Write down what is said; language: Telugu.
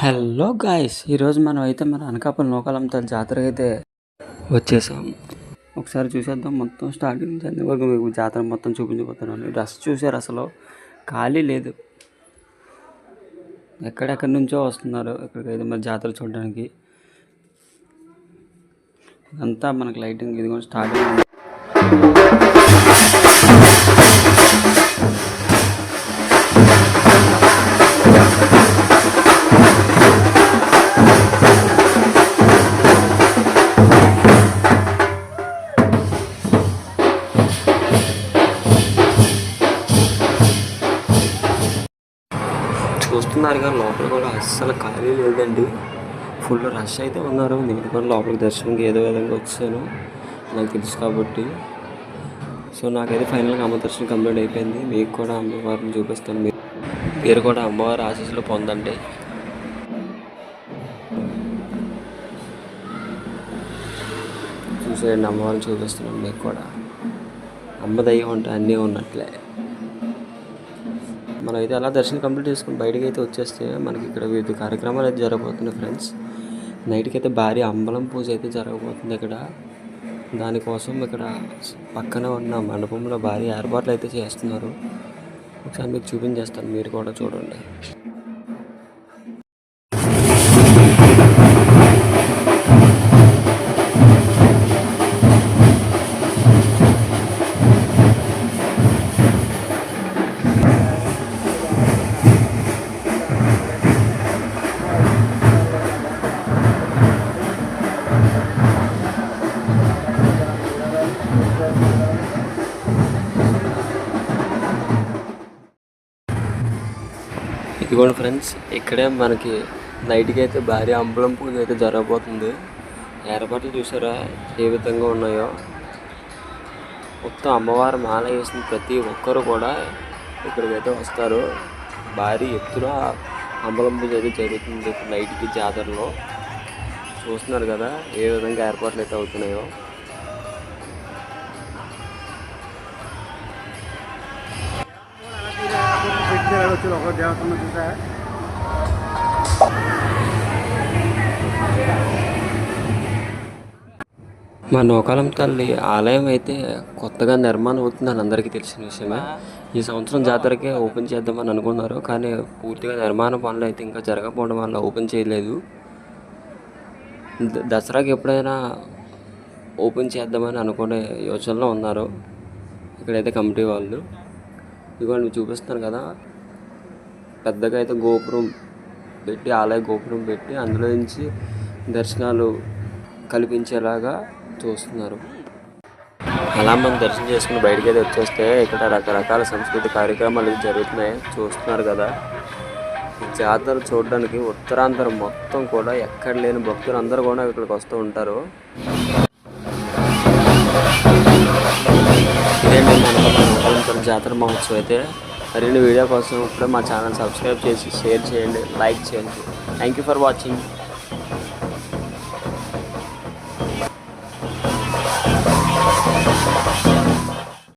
హలో గాయస్ ఈరోజు మనం అయితే మన అనకాపల్లి నూకాలంత జాతరకి అయితే వచ్చేసాం. ఒకసారి చూసేద్దాం మొత్తం స్టార్టింగ్ నుంచి అన్ని వరకు మీకు జాతర మొత్తం చూపించబోతున్నాను. రష్ చూసారు అసలు? ఖాళీ లేదు. ఎక్కడెక్కడి నుంచో వస్తున్నారు ఇక్కడికైతే మరి జాతర చూడడానికి. అంతా మనకి లైటింగ్ ఇది కూడా స్టార్టింగ్ చూస్తున్నారు కానీ లోపల కూడా అస్సలు ఖాళీ లేదండి. ఫుల్ రష్ అయితే ఉన్నారు. నేను కూడా లోపలికి దర్శనంకి ఏదో విధంగా వచ్చాను. నాకు తెలుసు కాబట్టి. సో నాకైతే ఫైనల్గా అమ్మ దర్శనం కంప్లీట్ అయిపోయింది. మీకు కూడా అమ్మవారిని చూపిస్తాను. మీరు మీరు కూడా అమ్మవారి ఆశీస్సులు పొందండి. చూసేయండి అమ్మవారిని చూపిస్తున్నాను. మీకు కూడా. అమ్మ దయ్యం అంటే అన్నీ ఉన్నట్లే. మనం అయితే అలా దర్శనం కంప్లీట్ చేసుకుని బయటకి అయితే వచ్చేస్తే మనకి ఇక్కడ వివిధ కార్యక్రమాలు అయితే జరగబోతున్నాయి ఫ్రెండ్స్. నైట్కి అయితే భారీ అంబలం పూజ అయితే జరగబోతుంది ఇక్కడ. దానికోసం ఇక్కడ పక్కన ఉన్న మండపంలో భారీ ఏర్పాట్లు అయితే చేస్తున్నారు. ఒకసారి మీకు చూపించేస్తాను మీరు కూడా చూడండి. ఇదిగోండి ఫ్రెండ్స్ ఇక్కడే మనకి నైట్కి అయితే భారీ అంబలం పూజ అయితే జరగబోతుంది. ఏర్పాట్లు చూసారా? ఏ విధంగా ఉన్నాయో? మొత్తం అమ్మవారు మాల వేసిన ప్రతి ఒక్కరు కూడా ఇక్కడికైతే వస్తారు. భారీ ఎత్తున అంబలం పూజ అయితే జరుగుతుంది నైట్కి జాతరలో. చూస్తున్నారు కదా ఏ విధంగా ఏర్పాట్లు అయితే అవుతున్నాయో. వచ్చి ఒక దేవతను చూసా. మా నూకాలం తల్లి ఆలయం అయితే కొత్తగా నిర్మాణం అవుతుందని అందరికీ తెలిసిన విషయమే. ఈ సంవత్సరం జాతరకే ఓపెన్ చేద్దామని అనుకున్నారు కానీ పూర్తిగా నిర్మాణ పనులు అయితే ఇంకా జరగకపోవడం వల్ల ఓపెన్ చేయలేదు. ద- దసరాకి ఎప్పుడైనా ఓపెన్ చేద్దామని అనుకునే యోచనలో ఉన్నారు. ఇక్కడైతే కమిటీ వాళ్ళు. ఇదిగోండి మీకు చూపిస్తున్నాను కదా. పెద్దగా అయితే గోపురం పెట్టి ఆలయ గోపురం పెట్టి అందులో నుంచి దర్శనాలు కల్పించేలాగా చూస్తున్నారు. అలా మనం దర్శనం చేసుకుని బయటికి అయితే వచ్చేస్తే ఇక్కడ రకరకాల సంస్కృతి కార్యక్రమాలు జరుగుతున్నాయి. చూస్తున్నారు కదా. ఈ జాతర చూడడానికి ఉత్తరాంధ్ర మొత్తం కూడా ఎక్కడ లేని భక్తులు అందరూ కూడా ఇక్కడికి వస్తూ ఉంటారు. ఇదేంటి జాతర మహోత్సవం అయితే. మరిన్ని వీడియో కోసం ఇప్పుడే మా ఛానల్ సబ్స్క్రైబ్ చేసి షేర్ చేయండి లైక్ చేయండి. Thank you for watching